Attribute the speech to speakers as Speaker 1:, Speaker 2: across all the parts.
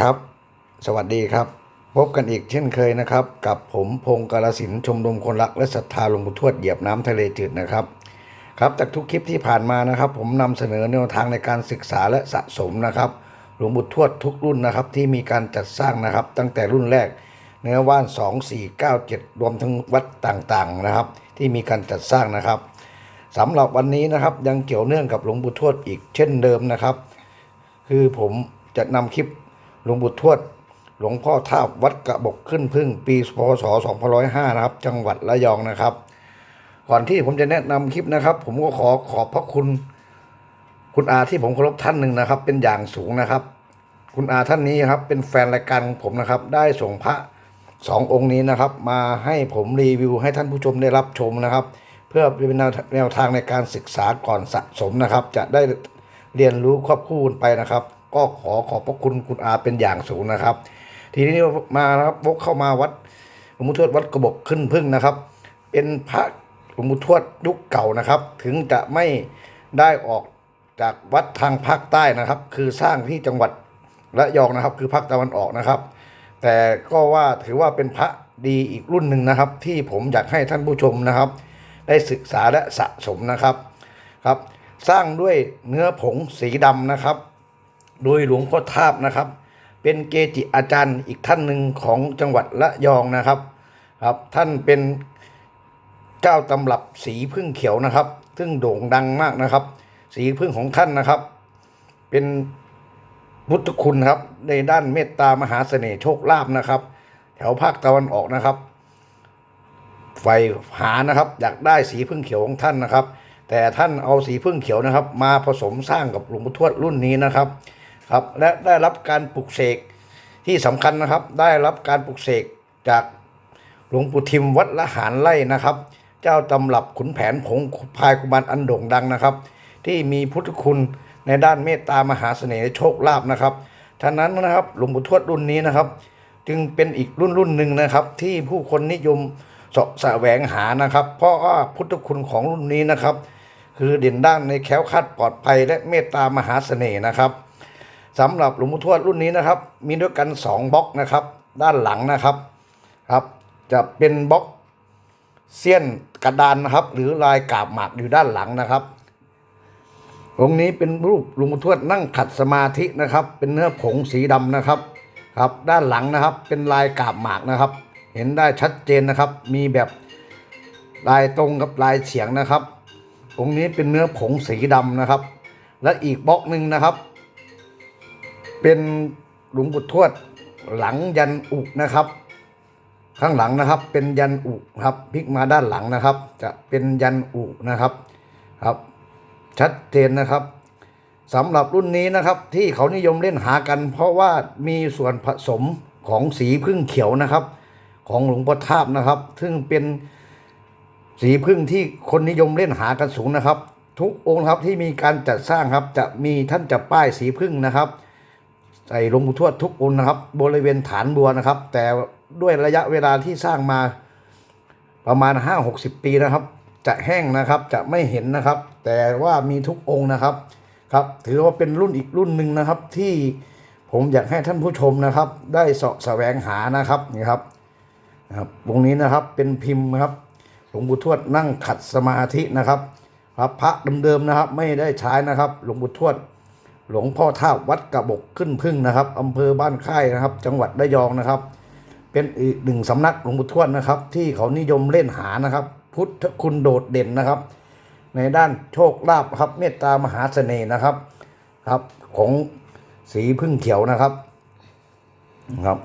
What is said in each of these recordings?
Speaker 1: ครับ สวัสดีครับ พบกันอีกเช่นเคยนะครับ กับผมพงศ์กาลสินชมรมคนรักและศรัทธาหลวงปู่ทวดเหยียบน้ำทะเลจืดนะครับ ครับจากทุกคลิปที่ผ่านมานะครับ ผมนำเสนอแนวทางในการศึกษาและสะสมนะครับหลวงปู่ทวดทุกรุ่นนะครับ ที่มีการจัดสร้างนะครับ ตั้งแต่รุ่นแรกเนื้อว่าน 2 4 9 7 รวมทั้งวัดต่างๆนะครับ ที่มีการจัดสร้างนะครับสำหรับวันนี้นะครับยังเกี่ยวเนื่องกับหลวงปู่ทวดอีกเช่นเดิมนะครับ คือผมจะนำคลิป หลวงปู่ทวด หลวงพ่อท่าวัดกระบอกขึ้นพึ่ง ปีพศ2505นะครับ จังหวัดระยองนะครับ ก่อนที่ผมจะแนะนำคลิปนะครับ ผมก็ขอขอบพระคุณ คุณอาที่ผมเคารพท่านหนึ่งนะครับ เป็นอย่างสูงนะครับ คุณอาท่านนี้ครับ เป็นแฟนรายการผมนะครับ ได้ส่งพระสององค์นี้นะครับ มาให้ผมรีวิวให้ท่านผู้ชมได้รับชมนะครับ เพื่อเป็นแนวแนวทางในการศึกษาก่อนสะสมนะครับ จะได้เรียนรู้ควบคู่กันไปนะครับ ก็ขอขอบพระคุณคุณอาเป็นอย่างสูงนะครับ ทีนี้มานะครับวกเข้ามาวัดหลวงปู่ทวดวัดกระบอกขึ้นพึ่งนะครับ เป็นพระหลวงปู่ทวดยุคเก่านะครับ ถึงจะไม่ได้ออกจากวัดทางภาคใต้นะครับ คือสร้างที่จังหวัดระยองนะครับ คือภาคตะวันออกนะครับ แต่ก็ว่าถือว่าเป็นพระดีอีกรุ่นหนึ่งนะครับ ที่ผมอยากให้ท่านผู้ชมนะครับ ได้ศึกษาและสะสมนะครับครับ สร้างด้วยเนื้อผงสีดำนะครับ โดยหลวงพ่อทาบนะครับ เป็นเกจิอาจารย์อีกท่านหนึ่งของจังหวัดระยองนะครับครับ ท่านเป็นเจ้าตำรับสีพึ่งเขียวนะครับ ซึ่งโด่งดังมากนะครับ สีพึ่งของท่านนะครับ เป็นพุทธคุณครับในด้านเมตตามหาเสน่ห์โชคลาภนะครับ แถวภาคตะวันออกนะครับไฟหานะครับอยากได้สีพึ่งเขียวของท่านนะครับ แต่ท่านเอาสีพึ่งเขียวนะครับ มาผสมสร้างกับหลวงปู่ทวดรุ่นนี้นะครับ ครับและได้รับการปลุกเสกที่สำคัญนะครับ ได้รับการปลุกเสกจากหลวงปู่ทิมวัดละหารไล่นะครับ เจ้าตำรับขุนแผนผงพายกุมารอันโด่งดังนะครับ ที่มีพุทธคุณในด้านเมตตามหาเสน่ห์โชคลาภนะครับฉะนั้นนะครับหลวงปู่ทวดรุ่นนี้นะครับ จึงเป็นอีกรุ่นรุ่นหนึ่งนะครับ ที่ผู้คนนิยมสะแสวงหานะครับ เพราะว่าพุทธคุณของรุ่นนี้นะครับ คือเด่นด้านในแคล้วคลาดปลอดภัยและเมตตามหาเสน่ห์นะครับ สำหรับหลวงปู่ทวดรุ่นนี้นะครับ มีด้วยกันสองบล็อกนะครับ ด้านหลังนะครับครับ จะเป็นบล็อกเสี้ยนกระดานนะครับ หรือลายกาบหมากอยู่ด้านหลังนะครับองค์นี้เป็นรูปหลวงปู่ทวดนั่งขัดสมาธินะครับ เป็นเนื้อผงสีดำนะครับครับ ด้านหลังนะครับ เป็นลายกาบหมากนะครับ เห็นได้ชัดเจนนะครับ มีแบบลายตรงกับลายเฉียงนะครับองค์นี้เป็นเนื้อผงสีดำนะครับ และอีกบล็อกหนึ่งนะครับ เป็นหลวงปู่ทวดหลังยันอุกนะครับ ข้างหลังนะครับ เป็นยันอุกครับพลิกมาด้านหลังนะครับ จะเป็นยันอุกนะครับครับ ชัดเจนนะครับสำหรับรุ่นนี้นะครับที่เขานิยมเล่นหากัน เพราะว่ามีส่วนผสมของสีพึ่งเขียวนะครับ ของหลวงพ่อทาบนะครับ ซึ่งเป็นสีพึ่งที่คนนิยมเล่นหากันสูงนะครับ ทุกองค์ครับที่มีการจัดสร้างครับจะมีท่านจะป้ายสีพึ่งนะครับ ใส่หลวงปู่ทวดทุกองค์นะครับ บริเวณฐานบัวนะครับ แต่ด้วยระยะเวลาที่สร้างมาประมาณ 5-60 ปีนะครับ จะแห้งนะครับจะไม่เห็นนะครับ แต่ว่ามีทุกองค์นะครับครับ ถือว่าเป็นรุ่นอีกรุ่นหนึ่งนะครับที่ผมอยากให้ท่านผู้ชมนะครับ ได้เสาะแสวงหานะครับนี่ครับนะครับวงนี้นะครับเป็นพิมพ์นะครับหลวงปู่ทวดนั่งขัดสมาธินะครับ ครับพระเดิมๆนะครับ ไม่ได้ใช้นะครับ หลวงปู่ทวด หลวงพ่อท่าวัดกระบกขึ้นพึ่งนะครับอำเภอบ้านค่ายนะครับ จังหวัดระยองนะครับ เป็นอีกหนึ่งสำนักหลวงปู่ทวดนะครับ ที่เขานิยมเล่นหานะครับ พุทธคุณโดดเด่นนะครับ ในด้านโชคลาภครับเมตตามหาเสน่ห์นะครับครับ ของสีพึ่งเขียวนะครับครับ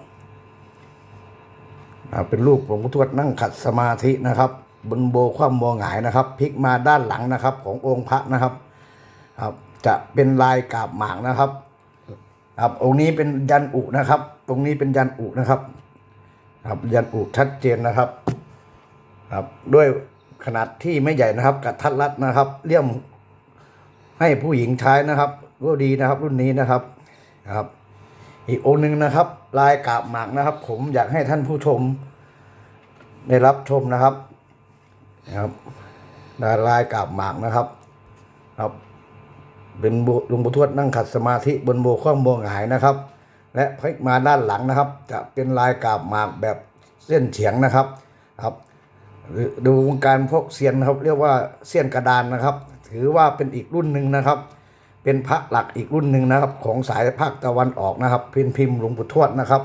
Speaker 1: เป็นรูปหลวงปู่ทวดนั่งขัดสมาธินะครับ บนโบความโมหงายนะครับพลิกมาด้านหลังนะครับ ขององค์พระนะครับ ครับ จะเป็นลายกาบหมากนะครับ ครับองค์นี้เป็นยันอุนะครับ ตรงนี้เป็นยันอุนะครับ ครับยันอุชัดเจนนะครับ ครับด้วยขนาดที่ไม่ใหญ่นะครับกระทัดรัดนะครับเลี่ยมให้ผู้หญิงใช้นะครับก็ดีนะครับ รุ่นนี้นะครับครับ อีกองค์หนึ่งนะครับ ลายกาบหมากนะครับ ผมอยากให้ท่านผู้ชม ได้รับชมนะครับนะครับลายกาบหมากนะครับ ครับ เป็นหลวงปู่ทวดนั่งขัดสมาธิบนโบข้อมโบหงายนะครับ และพลิกมาด้านหลังนะครับ จะเป็นลายกาบหมากแบบเส้นเฉียงนะครับครับหรือดูวงการพวกเซียนนะครับ เรียกว่าเซียนกระดานนะครับ ถือว่าเป็นอีกรุ่นหนึ่งนะครับ เป็นพระหลักอีกรุ่นหนึ่งนะครับ ของสายภาคตะวันออกนะครับพิมพ์พิมพ์หลวงปู่ทวดนะครับ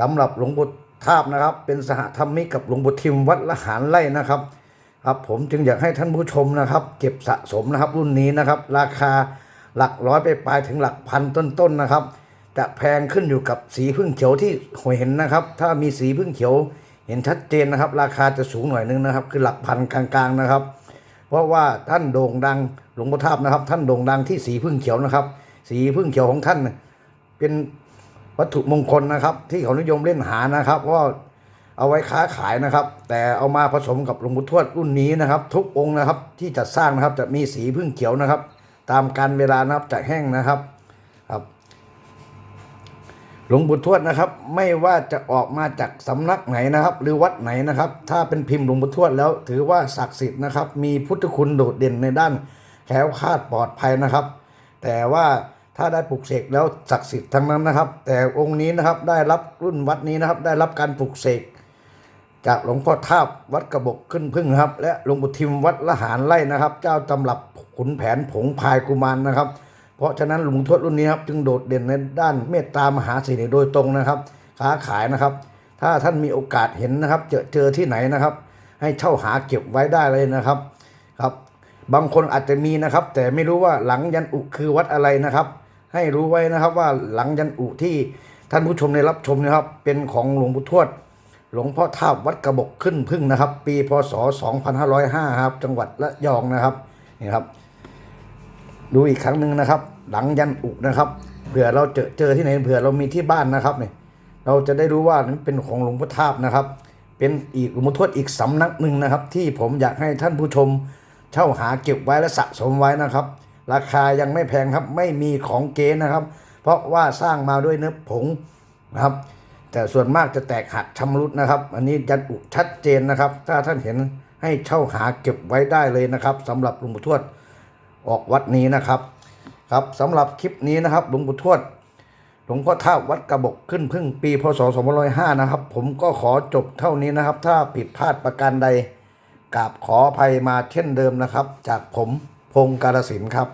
Speaker 1: สำหรับหลวงปู่ทาบนะครับ เป็นสหธรรมิกกับหลวงปู่ทิมวัดละหารไร่นะครับ ครับผมจึงอยากให้ท่านผู้ชมนะครับ เก็บสะสมนะครับรุ่นนี้นะครับ ราคาหลักร้อยไปปลายถึงหลักพันต้นๆนะครับ จะแพงขึ้นอยู่กับสีพึ่งเขียวที่เห็นนะครับ ถ้ามีสีพึ่งเขียวเห็นชัดเจนนะครับ ราคาจะสูงหน่อยนึงนะครับ คือหลักพันกลางๆนะครับ เพราะว่าท่านโด่งดังหลวงพ่อทาบนะครับ ท่านโด่งดังที่สีพึ่งเขียวนะครับ สีพึ่งเขียวของท่านเป็นวัตถุมงคลนะครับ ที่เขานิยมเล่นหานะครับเพราะว่า เอาไว้ค้าขายนะครับ แต่เอามาผสมกับหลวงปู่ทวดรุ่นนี้นะครับ ทุกองค์นะครับที่จัดสร้างนะครับจะมีสีพึ่งเขียวนะครับ ตามการเวลานะครับจะแห้งนะครับครับหลวงปู่ทวดนะครับ ไม่ว่าจะออกมาจากสำนักไหนนะครับ หรือวัดไหนนะครับ ถ้าเป็นพิมพ์หลวงปู่ทวดแล้วถือว่าศักดิ์สิทธิ์นะครับ มีพุทธคุณโดดเด่นในด้านแคล้วคลาดปลอดภัยนะครับ แต่ว่าถ้าได้ปลุกเสกแล้วศักดิ์สิทธิ์ทั้งนั้นนะครับ แต่องค์นี้นะครับได้รับรุ่นวัดนี้นะครับ ได้รับการปลุกเสก จากหลวงพ่อทาบวัดกระบอกขึ้นพึ่งครับ และหลวงปู่ทิมวัดละหารไร่นะครับ เจ้าตำรับขุนแผนผงพายกุมารนะครับ เพราะฉะนั้นหลวงทวดรุ่นนี้ครับจึงโดดเด่นในด้านเมตตามหาเสน่ห์โดยตรงนะครับ ค้าขายนะครับ ถ้าท่านมีโอกาสเห็นนะครับ เจอเจอที่ไหนนะครับ ให้เช่าหาเก็บไว้ได้เลยนะครับครับ บางคนอาจจะมีนะครับ แต่ไม่รู้ว่าหลังยันอุคือวัดอะไรนะครับ ให้รู้ไว้นะครับว่าหลังยันอุที่ท่านผู้ชมได้รับชมนะครับ เป็นของหลวงปู่ทวด หลวงพ่อท่าบวัดกระบอกขึ้นพึ่งนะครับ ปีพศ 2505ครับ จังหวัดระยองนะครับนี่ครับ ดูอีกครั้งหนึ่งนะครับ หลังยันอุนะครับเผื่อเราเจอเจอที่ไหนเผื่อเรามีที่บ้านนะครับเนี่ยเราจะได้รู้ว่านั้นเป็นของหลวงพ่อทาบนะครับ เป็นอีกหลวงพ่อทวดอีกสำนักหนึ่งนะครับ ที่ผมอยากให้ท่านผู้ชม เช่าหาเก็บไว้และสะสมไว้นะครับ ราคายังไม่แพงครับไม่มีของเก๊นะครับ เพราะว่าสร้างมาด้วยเนื้อผงนะครับ แต่ส่วนมากจะแตกหักชำรุดนะครับ อันนี้ยันอุชัดเจนนะครับ ถ้าท่านเห็นให้เช่าหาเก็บไว้ได้เลยนะครับสำหรับหลวงปู่ทวดออกวัดนี้นะครับครับสำหรับคลิปนี้นะครับหลวงปู่ทวดหลวงพ่อท่าวัดกระบอกขึ้นพึ่งปีพศ2505นะครับ ผมก็ขอจบเท่านี้นะครับ ถ้าผิดพลาดประการใดกราบขออภัยมาเช่นเดิมนะครับ จากผมพงศ์การสินครับ